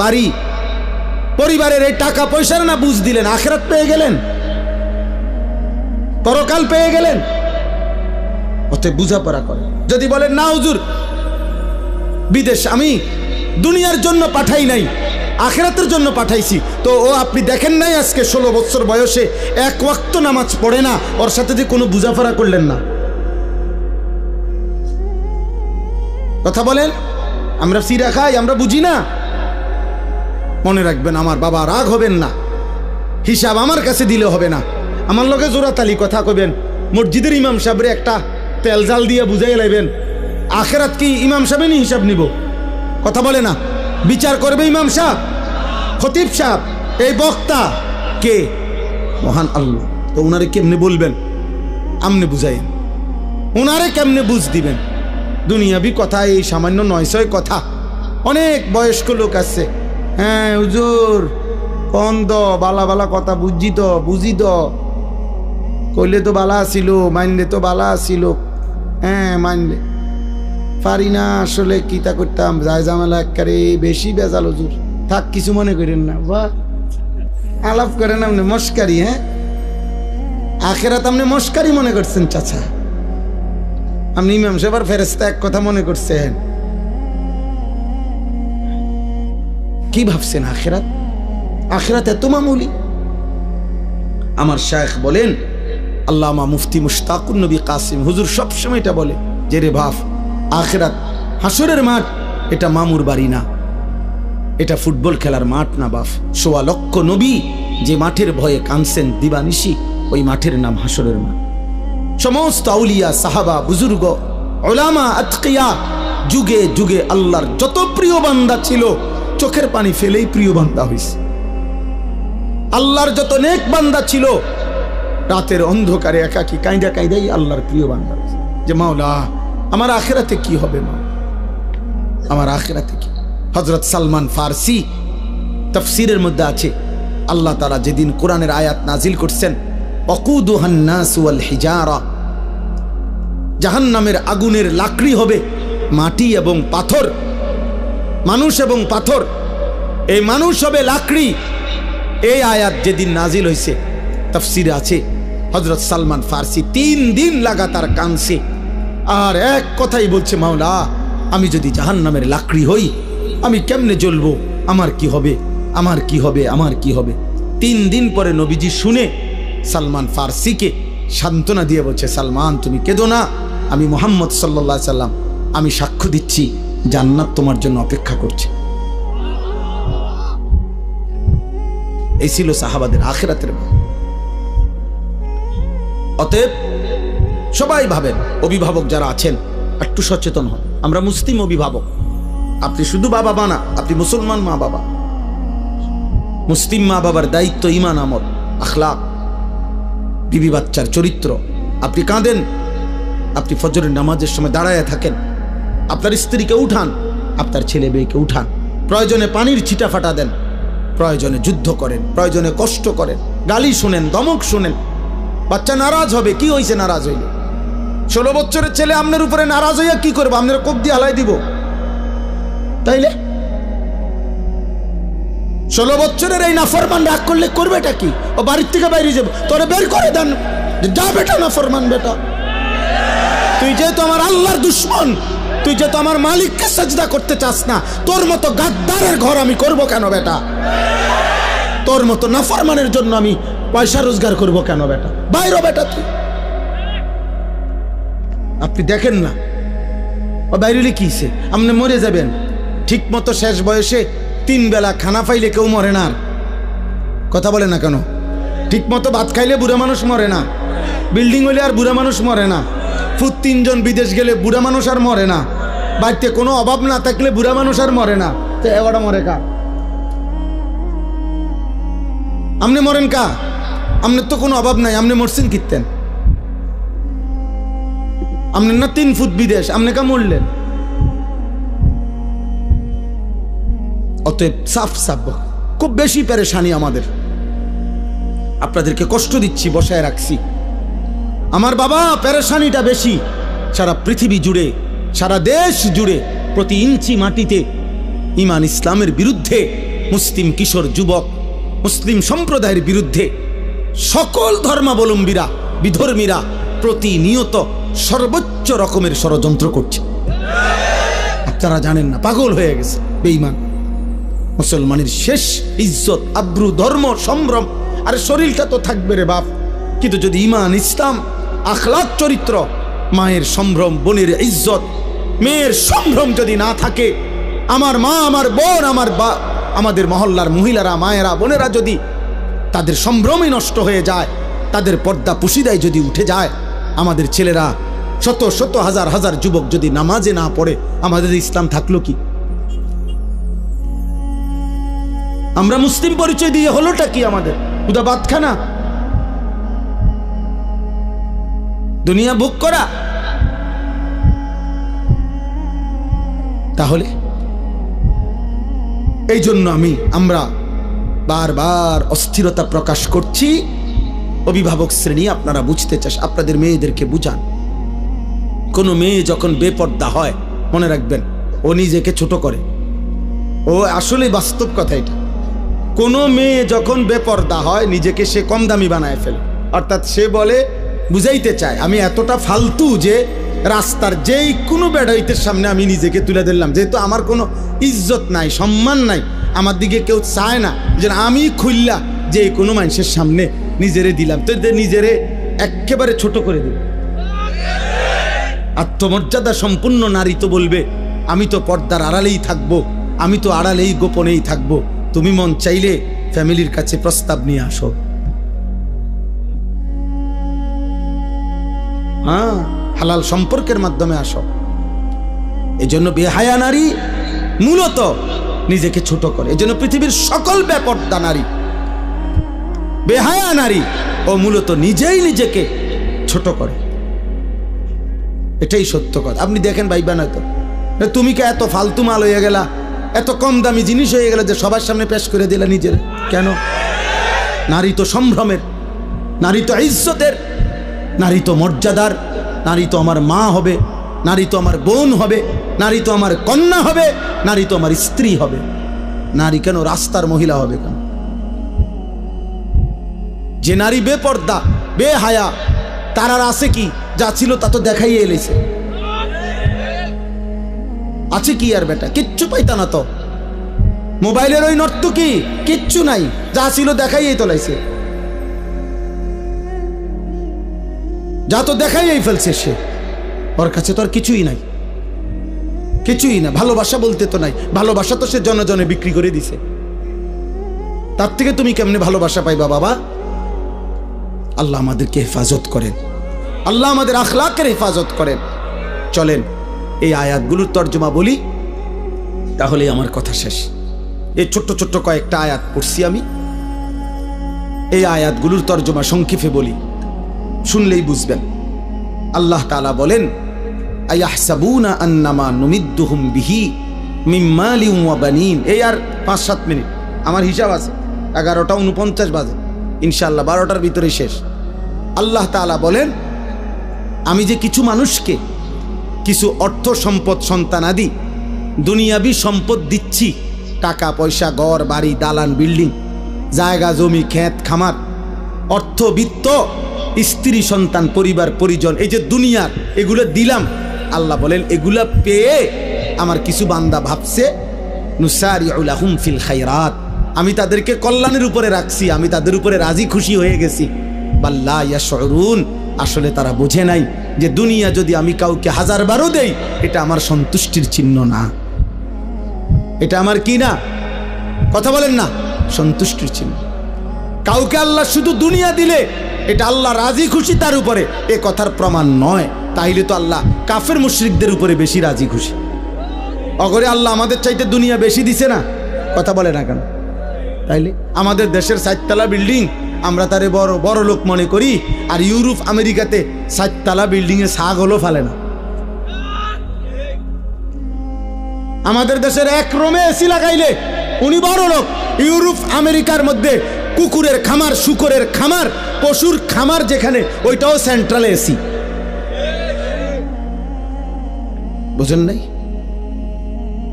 বাড়ি। পরিবারের এই টাকা পয়সার না বুঝ দিলেন, আখেরাত পেয়ে গেলেন? পরকাল পেয়ে গেলেন? অতএব বুঝাপড়া করে যদি বলেন, না হুজুর, বিদেশ আমি দুনিয়ার জন্য পাঠাই নাই, আখেরাতের জন্য পাঠাইছি। তো ও আপনি দেখেন নাই আজকে ষোলো বছর বয়সে এক ওয়াক্ত নামাজ পড়ে না, ওর সাথে যে কোনো বুঝাফারা করলেন না। কথা বলেন, আমরা সিরা খাই, আমরা বুঝি না। মনে রাখবেন, আমার বাবা রাগ হবেন না। হিসাব আমার কাছে দিলে হবে না। আমার লগে জোরাতালি কথা কবেন, মসজিদের ইমাম সাহেবের একটা তেল জাল দিয়ে বুঝাই লাইবেন, আখেরাত কি ইমাম সাহেবেরই হিসাব নিব? কথা বলে না, বিচার করবে ইমাম সাহ খতিব সাহ এই বক্তা কে? মহান আল্লাহ, তো ওনারে কেমনে বলবেন? আমনে বুঝাইন ওনারে কেমনে বুঝ দিবেন? দুনিয়াবি কথা, এই সামান্য নয়শয় কথা। অনেক বয়স্ক লোক আছে হ্যাঁ হুজুর। কন বালা বালা কথা বুঝি তো বুঝি তো। কইলে তো বালা ছিল মানলে তো বালা ছিল। হ্যাঁ মানলে পারি না আসলে কিতা করতাম, যায় জামেলা একবারে বেশি বেজাল হুজুর। থাক, কিছু মনে করেন না বাহ আলাপ করেন আপনি, মস্কারি হ্যাঁ? আখেরাত আপনি মস্কারি মনে করছেন, চাচা। আপনি ইমাম সাহেবের ফেরেস্তা এক কথা মনে করছেন। কি ভাবছেন আখেরাত? আখেরাত এত মামুলি? আমার শায়েখ বলেন, আল্লামা মুফতি মুশতাকুর নবী কাসিম হুজুর সবসময় এটা বলে যে রে ভাব আখেরাত হাসরের মাঠ, এটা মামুর বাড়ি না। এটা ফুটবল খেলার মাঠ না বাফ সোয়া লক্ষ নবী যে মাঠের ভয়ে কানছেন দিবানিশি, ওই মাঠের নাম হাসরের মাঠ। সমস্ত আউলিয়া, সাহাবা, বুজুর্গ, ওলামা, আতকিয়া, যুগে যুগে আল্লাহর যত প্রিয় বান্দা ছিল চোখের পানি ফেলেই প্রিয় বান্দা হইছে। আল্লাহর যত নেক বান্দা ছিল, রাতের অন্ধকারে একাকি কাঁদা কাঁদাই আল্লাহর প্রিয় বান্দা। যে, মাওলা, আমার আখেরাতে কি হবে মা আমার আখেরাতে কি? হজরত সালমান ফারসি তফসিরের মধ্যে আছে, আল্লাহ তারা যেদিন কোরআনের আয়াত নাজিল করছেন হিজারা, জাহান্নামের আগুনের লাকড়ি হবে মাটি এবং পাথর মানুষ এবং পাথর। এই মানুষ হবে লাকড়ি। এই আয়াত যেদিন নাজিল হয়েছে তফসির আছে হজরত সালমান ফার্সি তিন দিন লাগাতার কানছে আর এক কথাই বলছে, মাওলা, আমি যদি জাহান্নামের লাকড়ি হই, আমি কেমনে জ্বলবো? আমার কি হবে? আমার কি হবে? আমার কি হবে? তিন দিন পরে নবীজি শুনে সালমান ফার্সিকে সান্ত্বনা দিয়ে বলছে, সালমান, তুমি কেঁদো না। আমি মোহাম্মদ সাল্লা সাল্লাম, আমি সাক্ষ্য দিচ্ছি। জান্নাত তোমার জন্য অপেক্ষা করছে। এই ছিল সাহাবাদের আখেরাতের। অতএব সবাই ভাবেন, অভিভাবক যারা আছেন, একটু সচেতন হন। আমরা মুসলিম অভিভাবক। আপনি শুধু বাবা মা না, আপনি মুসলমান মা বাবা। মুসলিম মা বাবার দায়িত্ব ইমান আমল, আখলাক, বিবি বাচ্চার চরিত্র। আপনি কাঁদেন, আপনি ফজরের নামাজের সময় দাঁড়ায় থাকেন। আপনার স্ত্রীকে উঠান, আপনার ছেলে মেয়েকে উঠান। প্রয়োজনে পানির ছিটা ফাটা দেন, প্রয়োজনে যুদ্ধ করেন, প্রয়োজনে কষ্ট করেন, গালি শুনেন, দমক শুনেন। বাচ্চা নারাজ হবে, কি হয়েছে নারাজ হইলে? ষোলো বছরের ছেলে আপনার উপরে নারাজ হইয়া কি করব? আপনার কোপ দিয়ে হালাই দিব। তাইলে? ষোলো বছরের এই নাফরমান রাগ করলে করবেটা কি? ও বাড়ির থেকে বাইরে যাব। তোরে বের করে দেন। যে বেটা নাফরমান বেটা। তুই যেহেতু আমার আল্লাহর দুশ্মন তুই যেহেতু আমার মালিককে সাজদা করতে চাস না, তোর মতো গাদ্দারের ঘর আমি করব কেন বেটা? তোর মতো নাফরমানের জন্য আমি পয়সা রোজগার করব কেন বেটা? বাইরো বেটা তুই। আপনি দেখেন না। ও বাইরে কিছে আপনি মরে যাবেন। ঠিক মতো শেষ বয়সে তিন বেলা খানা পাইলে কেউ মরে না। কথা বলে না কেন? ঠিক মতো ভাত খাইলে বুড়া মানুষ মরে না। বিল্ডিং হইলে আর বুড়া মানুষ মরে না। ফুট তিনজন বিদেশ গেলে বুড়া মানুষ আর মরে না। বাড়িতে কোনো অভাব না থাকলে বুড়া মানুষ আর মরে না। তো এগারো মরে কা? আপনি মরেন কা? আপনার তো কোনো অভাব নাই আপনি মরছেন কিনতেন আপনার না তিন ফুট বিদেশ আপনি কা মরলেন? অতএব সাফ সাফ খুব বেশি পেরেশানি আমাদের। আপনাদেরকে কষ্ট দিচ্ছি, বসায় রাখছি। আমার বাবা পেরেশানিটা বেশি, সারা পৃথিবী জুড়ে সারা দেশ জুড়ে প্রতি ইঞ্চি মাটিতে ইমান ইসলামের বিরুদ্ধে, মুসলিম কিশোর যুবক, মুসলিম সম্প্রদায়ের বিরুদ্ধে সকল ধর্মাবলম্বীরা, বিধর্মীরা প্রতিনিয়ত সর্বোচ্চ রকমের ষড়যন্ত্র করছে। আপনারা জানেন না, পাগল হয়ে গেছে, বেঈমান। মুসলমানের শেষ ইজ্জত, আব্রু, ধর্ম, সম্ভ্রম, আর শরীরটা তো থাকবে রে বাপ। কিন্তু যদি ইমান, ইসলাম আখলাক চরিত্র মায়ের সম্ভ্রম, বোনের ইজ্জত। মেয়ের সম্ভ্রম যদি না থাকে, আমার মা, আমার বোন, আমার বা, আমাদের মহল্লার মহিলারা, মায়েরা, বোনেরা যদি তাদের সম্ভ্রমই নষ্ট হয়ে যায়, তাদের পর্দা পুশিদায় যদি উঠে যায়, আমাদের ছেলেরা শত শত হাজার হাজার যুবক যদি নামাজে না পড়ে, আমাদের ইসলাম থাকল কি? আমরা মুসলিম পরিচয় দিয়ে হলোটা কি আমাদের? উদা বাদখানা দুনিয়া ভোগ করা। তাহলে? এই জন্য আমি, আমরা বারবার অস্থিরতা প্রকাশ করছি। অভিভাবক শ্রেণি, আপনারা বুঝতে চাস, আপনাদের মেয়েদেরকে বুঝান। কোনো মেয়ে যখন বেপর্দা হয়, মনে রাখবেন, ও নিজেকে ছোট করে। ও আসলে বাস্তব কথা এটা। কোনো মেয়ে যখন বেপর্দা হয়, নিজেকে সে কম দামি বানায় ফেলে। অর্থাৎ সে বলে বুঝাইতে চায়। আমি এতটা ফালতু যে রাস্তার যেই কোনো বেড়াইতের সামনে আমি নিজেকে তুলে ধরলাম। যেহেতু আমার কোনো ইজ্জত নাই, সম্মান নাই, আমার দিকে কেউ চায় না যে আমি খুললা যে কোনো মানুষের সামনে নিজেরে দিলাম। তো নিজেরে একেবারে ছোট করে দিল আত্মমর্যাদা সম্পূর্ণ নারী তো বলবে, আমি তো পর্দার আড়ালেই থাকব, আমি তো আড়ালেই গোপনেই থাকব। তুমি মন চাইলে ফ্যামিলির কাছে প্রস্তাব নিয়ে আসো। হ্যাঁ হালাল সম্পর্কের মাধ্যমে আসো। এই জন্য বেহায়া নারী মূলত নিজেকে ছোট করে। এই জন্য পৃথিবীর সকল ব্যাপরদা নারী। বেহায়া নারী ও মূলত নিজেই নিজেকে ছোট করে। এটাই সত্য কথা। আপনি দেখেন ভাইবা নয়তো তুমি কে এত ফালতু মাল হয়ে গেলা, এত কম দামি জিনিস হয়ে গেল যে সবার সামনে পেশ করে দিলা নিজের। কেন? নারী তো সম্ভ্রমের, নারী তো ইজ্জতের নারী তো মর্যাদার, নারী তো আমার মা হবে, নারী তো আমার বোন হবে, নারী তো আমার কন্যা হবে, নারী তো আমার স্ত্রী হবে। নারী কেন রাস্তার মহিলা হবে কেন? যে নারী বেপর্দা, বেহায়া, তার আর আছে কি? যা ছিল তা তো দেখাইয়ে এলেছে। আছে কি আর বেটা? কিচ্ছু পাইতা না তো। মোবাইলের ওই নর্তকি কিচ্ছু নাই, যা ছিল দেখাইয়েই তোলাইছে যা তো দেখাইয়েই ফেলছে সে। ওর কাছে তো আর কিছুই নাই। কিছুই না, ভালোবাসা বলতে তো নাই। ভালোবাসা তো সে জনে জনে বিক্রি করে দিছে। তার থেকে তুমি কেমনে ভালোবাসা পাইবা বাবা? আল্লাহ আমাদেরকে হেফাজত করেন। আল্লাহ আমাদের আখলাকের হেফাজত করেন। চলেন, এই আয়াতগুলোর তর্জমা বলি তাহলে আমার কথা শেষ। এই ছোট্ট ছোট্ট কয়েকটা আয়াত পড়ছি আমি। এই আয়াতগুলোর তর্জমা সংক্ষেপে বলি। শুনলেই বুঝবেন। আল্লাহ তালা বলেন আন্নামা আর পাঁচ সাত মিনিট। আমার হিসাব আছে, এগারোটা উনপঞ্চাশ বাজে। ইনশাল্লাহ বারোটার ভিতরে শেষ। আল্লাহ বলেন, আমি যে কিছু মানুষকে কিছু অর্থ সম্পদ সন্তানাদি দুনিয়াবি সম্পদ দিচ্ছি, টাকা, পয়সা, ঘর, বাড়ি, দালান, বিল্ডিং, জায়গা, জমি, ক্ষেত, খামার, অর্থ, বিত্ত স্ত্রী, সন্তান, পরিবার, পরিজন, এই যে দুনিয়ার এগুলো দিলাম। আল্লাহ বলেন, এগুলা পেয়ে আমার কিছু বান্দা ভাবছে ফিল খাইরাত আমি তাদেরকে কল্যাণের উপরে রাখছি, আমি তাদের উপরে রাজি খুশি হয়ে গেছি। বাল্লা ইয়া শরুন আসলে তারা বোঝে নাই যে দুনিয়া যদি আমি কাউকে হাজার বারও দেই, এটা আমার সন্তুষ্টির চিহ্ন না। এটা আমার কি না? কথা বলেন না, সন্তুষ্টির চিহ্ন। কাউকে আল্লাহ শুধু দুনিয়া দিলে, এটা আল্লাহ রাজি খুশি তার উপরে। এ কথার প্রমাণ নয়, তাইলে তো আল্লাহ কাফের মুশ্রিকদের উপরে বেশি রাজি খুশি। অগরে আল্লাহ আমাদের চাইতে দুনিয়া বেশি দিছে না? কথা বলে না কেন? তাইলে আমাদের দেশের সাততলা বিল্ডিং, আমরা তারে বড় বড় লোক মনে করি, আর ইউরোপ, আমেরিকাতে সাততলা বিল্ডিংয়ে হলো ফেলে না। আমাদের দেশের এক রোমে এসি লাগাইলে, উনি বড় লোক, ইউরোপ, আমেরিকার মধ্যে কুকুরের খামার শুকরের খামার পশুর খামার যেখানে ওইটাও সেন্ট্রাল এসি বুঝেন নাই?